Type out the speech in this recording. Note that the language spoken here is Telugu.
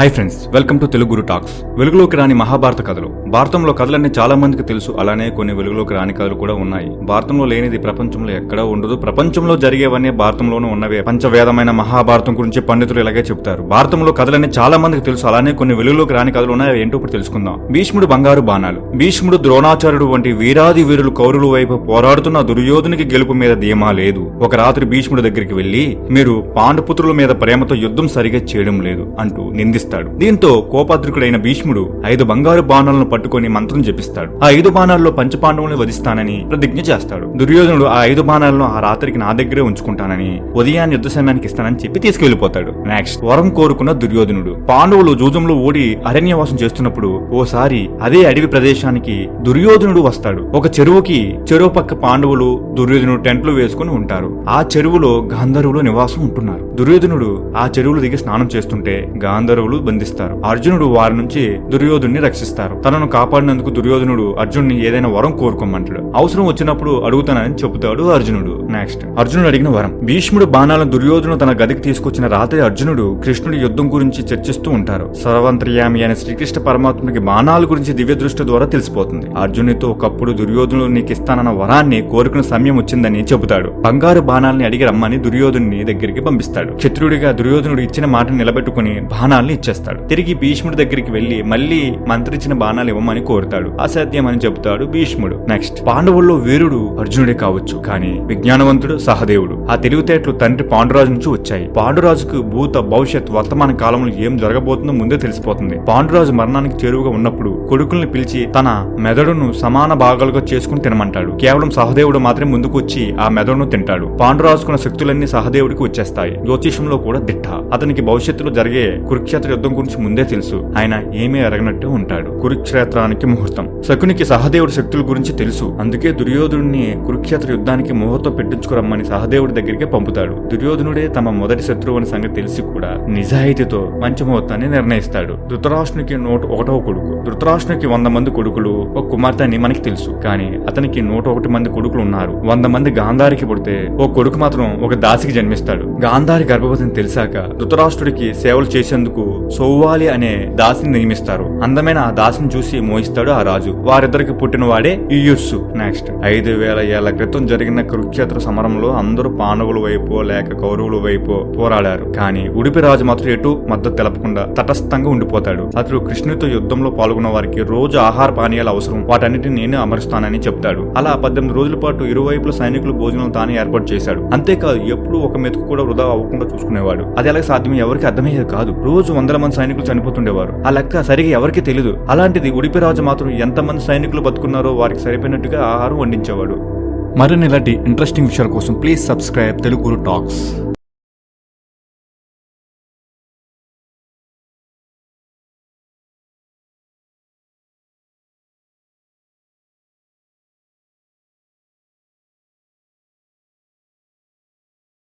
Hi friends welcome to Telugu Guru talks వెలుగులోకి రాని మహాభారత కథలు. భారతంలో కథలన్నీ చాలా మందికి తెలుసు. అలానే కొన్ని వెలుగులోకి రాని కథలు కూడా ఉన్నాయి. భారతంలో లేనిది ప్రపంచంలో ఎక్కడా ఉండదు. ప్రపంచంలో జరిగేవన్నీ భారతంలోనూ ఉన్నవే. పంచవేదమైన మహాభారతం గురించి పండితులు ఇలాగే చెప్తారు. భారతంలో కథలన్నీ చాలా మందికి తెలుసు. అలానే కొన్ని వెలుగులోకి రాని కథలు ఉన్నాయి ఏంటో ఇప్పుడు తెలుసుకుందాం. భీష్ముడు బంగారు బాణాలు. భీష్ముడు ద్రోణాచార్యుడు వంటి వీరాది వీరులు కౌరుల వైపు పోరాడుతున్న దుర్యోధునికి గెలుపు మీద ధీమా లేదు. ఒక రాత్రి భీష్ముడి దగ్గరికి వెళ్ళి మీరు పాండుపుత్రుల మీద ప్రేమతో యుద్ధం సరిగా చేయడం లేదు అంటూ నిందిస్తారు. జపిస్తాడు. దీంతో కోపాద్రికుడైన భీష్ముడు ఐదు బంగారు బాణాలను పట్టుకొని మంత్రం జపిస్తాడు. ఆ ఐదు బాణాల్లో పంచపాండవుల్ని వధిస్తానని ప్రతిజ్ఞ చేస్తాడు. దుర్యోధనుడు ఆ ఐదు బాణాలను ఆ రాత్రికి నా దగ్గరే ఉంచుకుంటానని ఉదయాన్ని యుద్ధ సమయానికి ఇస్తానని చెప్పి తీసుకెళ్ళిపోతాడు నెక్స్ట్ వరం కోరుకున్న దుర్యోధనుడు. పాండవులు జూజంలో ఓడి అరణ్యవాసం చేస్తున్నప్పుడు ఓసారి అదే అడవి ప్రదేశానికి దుర్యోధనుడు వస్తాడు. ఒక చెరువుకి చెరువు పక్క పాండవులు దుర్యోధనుడు టెంట్లు వేసుకుని ఉంటారు. ఆ చెరువులో గాంధర్వులు నివాసం ఉంటున్నారు. దుర్యోధనుడు ఆ చెరువులు దిగి స్నానం చేస్తుంటే గాంధర్వులు బంధిస్తారు. అర్జునుడు వారి నుంచి దుర్యోధుని రక్షిస్తారు. తనను కాపాడినందుకు దుర్యోధనుడు అర్జునుడిని ఏదైనా వరం కోరుకోమంటాడు. అవసరం వచ్చినప్పుడు అడుగుతానని చెబుతాడు అర్జునుడు. నెక్స్ట్ అర్జునుడు అడిగిన వరం. భీష్ముడు బాణాలను దుర్యోధను తన గదికి తీసుకొచ్చిన రాత్రి అర్జునుడు కృష్ణుడి యుద్ధం గురించి చర్చిస్తూ ఉంటారు. సర్వంత్రయామి అయిన శ్రీకృష్ణ పరమాత్ముడికి బాణాల గురించి దివ్య దృష్టి ద్వారా తెలిసిపోతుంది. అర్జునుడితో ఒకప్పుడు దుర్యోధనుడు నీకు ఇస్తానన్న వరాన్ని కోరుకున్న సమయం వచ్చిందని చెబుతాడు. బంగారు బాణాలని అడిగి రమ్మని దుర్యోధుని దగ్గరికి పంపిస్తాడు. క్షత్రుడిగా దుర్యోధనుడు ఇచ్చిన మాటను నిలబెట్టుకుని బాణాల్ని ఇచ్చేస్తాడు తిరిగి భీష్ముడి దగ్గరికి వెళ్ళి మళ్ళీ మంత్రిచ్చిన బాణాలు ఇవ్వమని కోరుతాడు. అసాధ్యం అని చెబుతాడు భీష్ముడు. నెక్స్ట్ పాండవుల్లో వీరుడు అర్జునుడే కావచ్చు. కానీ విజ్ఞానవంతుడు సహదేవుడు. ఆ తెలివితేటలు తండ్రి పాండురాజు నుంచి వచ్చాయి. పాండురాజుకు భూత భవిష్యత్ వర్తమాన కాలంలో ఏం జరగబోతుందో ముందే తెలిసిపోతుంది. పాండురాజు మరణానికి చేరువుగా ఉన్నప్పుడు కొడుకుల్ని పిలిచి తన మెదడును సమాన భాగాలుగా చేసుకుని తినమంటాడు. కేవలం సహదేవుడు మాత్రమే ముందుకు వచ్చి ఆ మెదడును తింటాడు. పాండురాజుకున్న శక్తులన్నీ సహదేవుడికి వచ్చేస్తాయి. జ్యోతిషంలో కూడా దిట్ట. అతనికి భవిష్యత్తులో జరిగే కురుక్షేత్ర యుద్ధం గురించి ముందే తెలుసు. ఆయన ఏమీ అరగనట్టు ఉంటాడు. కురుక్షేత్రానికి ముహూర్తం. శకునికి సహదేవుడి శక్తుల గురించి తెలుసు. అందుకే దుర్యోధనుడిని కురుక్షేత్ర యుద్ధానికి ముహూర్తం పెట్టించుకురమ్మని సహదేవుడి దగ్గరికి పంపుతాడు. దుర్యోధనుడే తమ మొదటి శత్రువు అని సంగతి తెలిసి కూడా నిజాయితీతో మంచి ముహూర్తాన్ని నిర్ణయిస్తాడు. ధృతరాష్ట్రునికి నూట ఒకటవ కొడుకు. ధృతరాష్ట్రునికి వంద మంది కొడుకులు ఒక కుమార్తె అని మనకి తెలుసు. కానీ అతనికి నూట ఒకటి మంది కొడుకులు ఉన్నారు. వంద మంది గాంధారికి పుడితే ఓ కొడుకు మాత్రం ఒక దాసికి జన్మిస్తాడు. గాంధారి గర్భవతిని తెలిసాక ధృతరాష్ట్రుడికి సేవలు చేసేందుకు సోవాలి అనే దాసిని నియమిస్తారు. అందమైన ఆ దాసిని చూసి మోహిస్తాడు ఆ రాజు. వారిద్దరికి పుట్టిన వాడే యుయుస్సు నెక్స్ట్ ఐదు వేల ఏళ్ళ క్రితం జరిగిన కురుక్షేత్ర సమరంలో అందరూ పాండవుల వైపు లేక కౌరవుల వైపు పోరాడారు. కానీ ఉడిపి రాజు మాత్రం ఎటు మద్దతు తెలపకుండా తటస్థంగా ఉండిపోతాడు. అతడు కృష్ణుడితో యుద్ధంలో పాల్గొన్న వారికి రోజు ఆహార పానీయాలు అవసరం. వాటన్నిటిని నేనే అమరుస్తానని చెప్తాడు. అలా పద్దెనిమిది రోజుల పాటు ఇరువైపుల సైనికులు భోజనం తానే ఏర్పాటు చేశాడు. అంతేకాదు ఎప్పుడూ ఒక మెతుకు కూడా వృధా అవ్వకుండా చూసుకునేవాడు. అది ఎలా సాధ్యం ఎవరికి అర్థమయ్యేది కాదు. రోజు వందల మంది సైనికులు చనిపోతుండేవారు? ఆ లెక్క సరిగా ఎవరికి తెలియదు అలాంటిది ఉడిపి రాజు మాత్రం ఎంతమంది సైనికులు బతుకున్నారో వారికి సరిపోయినట్టుగా ఆహారం వండించేవాడు. మరిన్ని ఇలాంటి ఇంట్రెస్టింగ్ విషయాల కోసం ప్లీజ్ సబ్స్క్రైబ్ తెలుగు టాక్స్